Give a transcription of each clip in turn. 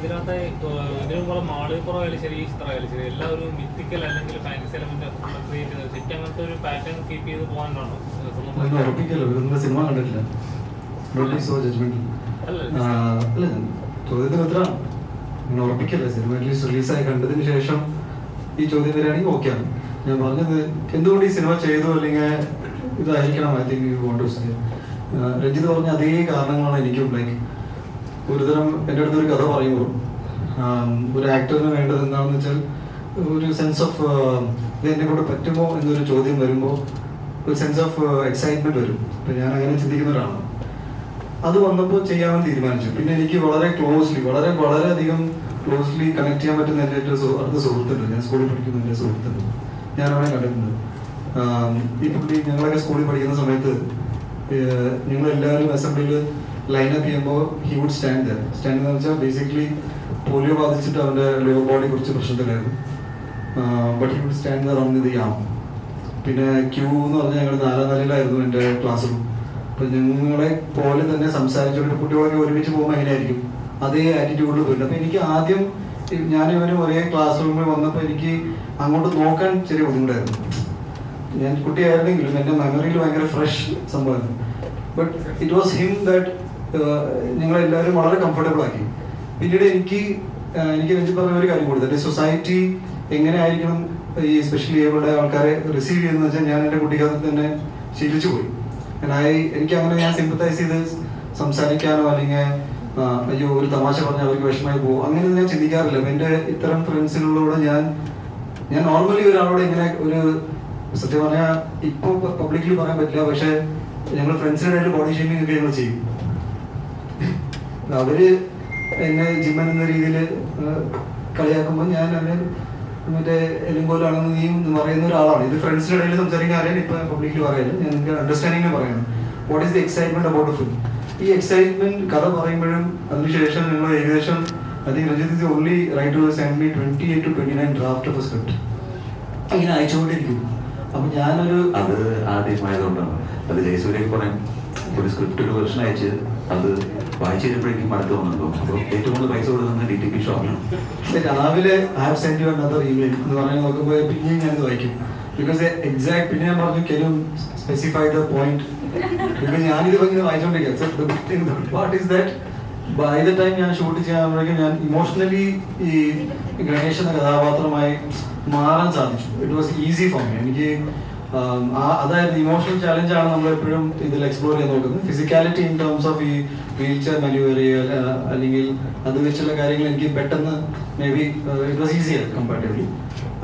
ഇതിനകത്ത് ഇതിനും മാളിപ്പുറം മാളിപ്പുറമായാലും ശരി ഈ ആയാലും ശരി എല്ലാ ഒരു മിത്തിക്കൽ അല്ലെങ്കിൽ ഫാൻസി എലമെന്റ് ക്രിയേറ്റ് ചെയ്തത് ശരിക്കും അങ്ങനത്തെ ഒരു പാറ്റേൺ കീപ്പ് ചെയ്ത് പോകാനാണോ സിനിമ കണ്ടിട്ടില്ല. ചോദ്യത്തിന് ഉത്തരം. നിങ്ങൾ ഉറപ്പിക്കല്ലേ? സിനിമ അറ്റ്ലീസ്റ്റ് റിലീസായി കണ്ടതിന് ശേഷം ഈ ചോദ്യം വരികയാണെങ്കിൽ ഓക്കെയാണ് ഞാൻ പറഞ്ഞത് എന്തുകൊണ്ട് ഈ സിനിമ ചെയ്തു അല്ലെങ്കിൽ ഇതായിരിക്കണം? I think you want to say Ranjith പറഞ്ഞ അതേ കാരണങ്ങളാണ് എനിക്കും ലൈക്ക് ഒരുതരം എന്റെ അടുത്ത് ഒരു കഥ പറയുമ്പോൾ ഒരു ആക്ടറിന് വേണ്ടത് എന്താണെന്ന് വെച്ചാൽ ഒരു സെൻസ് ഓഫ് ഇത് എന്നെ കൊണ്ട് പറ്റുമോ എന്നൊരു ചോദ്യം വരുമ്പോൾ ഒരു സെൻസ് ഓഫ് എക്സൈറ്റ്മെന്റ് വരും. അപ്പം ഞാൻ അങ്ങനെ ചിന്തിക്കുന്ന ഒരാളാണ്. അത് വന്നപ്പോൾ ചെയ്യാമെന്ന് തീരുമാനിച്ചു. പിന്നെ എനിക്ക് വളരെ ക്ലോസ്ലി വളരെ വളരെയധികം ക്ലോസ്ലി കണക്ട് ചെയ്യാൻ പറ്റുന്ന എന്റെ ഏറ്റവും അടുത്ത സുഹൃത്തുണ്ട്. ഞാൻ സ്കൂളിൽ പഠിക്കുന്ന എന്റെ സുഹൃത്തുണ്ട്. അവനെ കണ്ടിട്ടുണ്ട്. ഇപ്പം ഞങ്ങളൊക്കെ സ്കൂളിൽ പഠിക്കുന്ന സമയത്ത് ഞങ്ങളെല്ലാവരും അസംബ്ലിയിൽ ലൈനപ്പ് ചെയ്യുമ്പോൾ he would stand there stand എന്ന് വെച്ചാൽ ബേസിക്കലി പോളിയോ ബാധിച്ചിട്ട് അവന്റെ ലോവർ ബോഡി കുറച്ച് പ്രശ്നത്തിലായിരുന്നു. But he would stand there on the arm പിന്നെ ക്യൂ എന്ന് പറഞ്ഞാൽ ഞങ്ങൾ നാലാം നിലയിലായിരുന്നു എന്റെ ക്ലാസ് റൂം അപ്പൊ ഞങ്ങളെ പോലെ തന്നെ സംസാരിച്ചുകൊണ്ട് കുട്ടികളൊക്കെ ഒരുമിച്ച് പോകുമ്പോൾ എങ്ങനെയായിരിക്കും അതേ ആറ്റിറ്റ്യൂഡിൽ പോയിട്ട് അപ്പോൾ എനിക്ക് ആദ്യം ഞാൻ ഇവനും ഒരേ ക്ലാസ് റൂമിൽ വന്നപ്പോൾ എനിക്ക് അങ്ങോട്ട് നോക്കാൻ ചെറിയ ബുദ്ധിമുട്ടായിരുന്നു. ഞാൻ കുട്ടിയായിരുന്നെങ്കിലും എന്റെ മെമ്മറിയിൽ ഭയങ്കര ഫ്രഷ് സംഭവമായിരുന്നു. But it was him that ഞങ്ങളെല്ലാവരും വളരെ കംഫർട്ടബിൾ ആക്കി. പിന്നീട് എനിക്ക് എനിക്ക് രഞ്ജിത്ത് പറഞ്ഞ ഒരു കാര്യം കൂടി ദാറ്റ് സൊസൈറ്റി എങ്ങനെ ആയിരിക്കണം ഈ സ്പെഷ്യലി ഏബിളുടെ ആൾക്കാരെ റിസീവ് ചെയ്യുന്നത് വെച്ചാൽ ഞാൻ എന്റെ കുട്ടിക്കാലത്ത് തന്നെ ശീലിച്ചു പോയി. ഞാനായി എനിക്ക് അങ്ങനെ ഞാൻ സിമ്പത്തൈസ് ചെയ്ത് സംസാരിക്കാനോ അല്ലെങ്കിൽ അയ്യോ ഒരു തമാശ പറഞ്ഞാൽ അവർക്ക് വിഷമമായി പോകും. അങ്ങനെ ഞാൻ ചിന്തിക്കാറില്ല. എന്റെ ഇത്തരം ഫ്രണ്ട്സിനോട് ഞാൻ ഞാൻ നോർമലി ഒരാളോട് ഇങ്ങനെ ഒരു സത്യം പറഞ്ഞാൽ ഇപ്പോൾ പബ്ലിക്കലി പറയാൻ പറ്റില്ല. പക്ഷെ ഞങ്ങൾ ഫ്രണ്ട്സിനായിട്ട് ബോഡി ഷേമിംഗ് ഒക്കെ ഞങ്ങൾ ചെയ്യും. അവർ എന്നെ ജിമ്മൻ എന്ന രീതിയിൽ കളിയാക്കുമ്പോൾ ഞാൻ അവനെ മറ്റേ എലുമ്പോലാണെന്ന് നീ പറയുന്ന ഒരാളാണ്. ഇത് ഫ്രണ്ട്സിന്റെ ഇടയിൽ സംസാരിക്കാൻ അറിയാൻ ഇപ്പൊ പബ്ലിക്കിൽ പറയില്ല ഞാൻ നിങ്ങൾക്ക് അണ്ടർസ്റ്റാൻഡിംഗ് പറയണം. What is the excitement about film ഈ എക്സൈറ്റ്മെന്റ് കഥ പറയുമ്പോഴും അതിനുശേഷം നിങ്ങൾ ഏകദേശം I think Ranjith is only send me twenty eight two twenty nine draft of script ഇങ്ങനെ അയച്ചുകൊണ്ടിരിക്കുന്നു. അപ്പൊ ഞാനൊരു അത് ആദ്യമായതുകൊണ്ടാണ്. അത് ജയസൂര്യ പറയും ഒരു സ്ക്രിപ്റ്റ് ഒരു വെർഷൻ അയച്ച് അത് വായിച്ചു കഴിഞ്ഞപ്പോഴേക്കും മടുത്ത് വന്നിട്ടുണ്ടോ അപ്പോൾ ഏറ്റവും കൂടുതൽ പൈസ കൊടുക്കുന്ന ഡി ടി പി ഷോപ്പിലാണ്. രാവിലെ I have send you another email എന്ന് പറഞ്ഞ് നോക്കുമ്പോൾ പിന്നെയും ഞാനിത് വായിക്കും. ബിക്കോസ് എക്സാക്ട് പിന്നെ ഞാൻ പറഞ്ഞു can you specify the point because ഞാനിത് ഇങ്ങനെ വായിച്ചുകൊണ്ടിരിക്കുക what is that by the time ഞാൻ ഷൂട്ട് ചെയ്യാകുമ്പോഴേക്കും ഞാൻ ഇമോഷണലി ഈ ഗണേഷ് എന്ന കഥാപാത്രമായി മാറാൻ സാധിച്ചു. It was easy for me എനിക്ക് ആം, ആ- അതായത് ഇമോഷണൽ ചാലഞ്ച് ആണ് നമ്മൾ എപ്പോഴും ഇതിൽ എക്സ്പ്ലോർ ചെയ്യാൻ നോക്കുന്നത്. ഫിസിക്കാലിറ്റി ഇൻ ടേംസ് ഓഫ് ഈ വീൽ ചെയർ മാനുവർ അല്ലെങ്കിൽ അത് വെച്ചുള്ള കാര്യങ്ങൾ എനിക്ക് പെട്ടെന്ന് maybe it was easier comparatively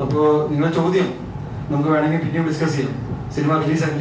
അപ്പോൾ നിങ്ങളുടെ ചോദ്യം നമുക്ക് വേണമെങ്കിൽ പിന്നെയും ഡിസ്കസ് ചെയ്യാം. സിനിമ റിലീസ് ശേഷം.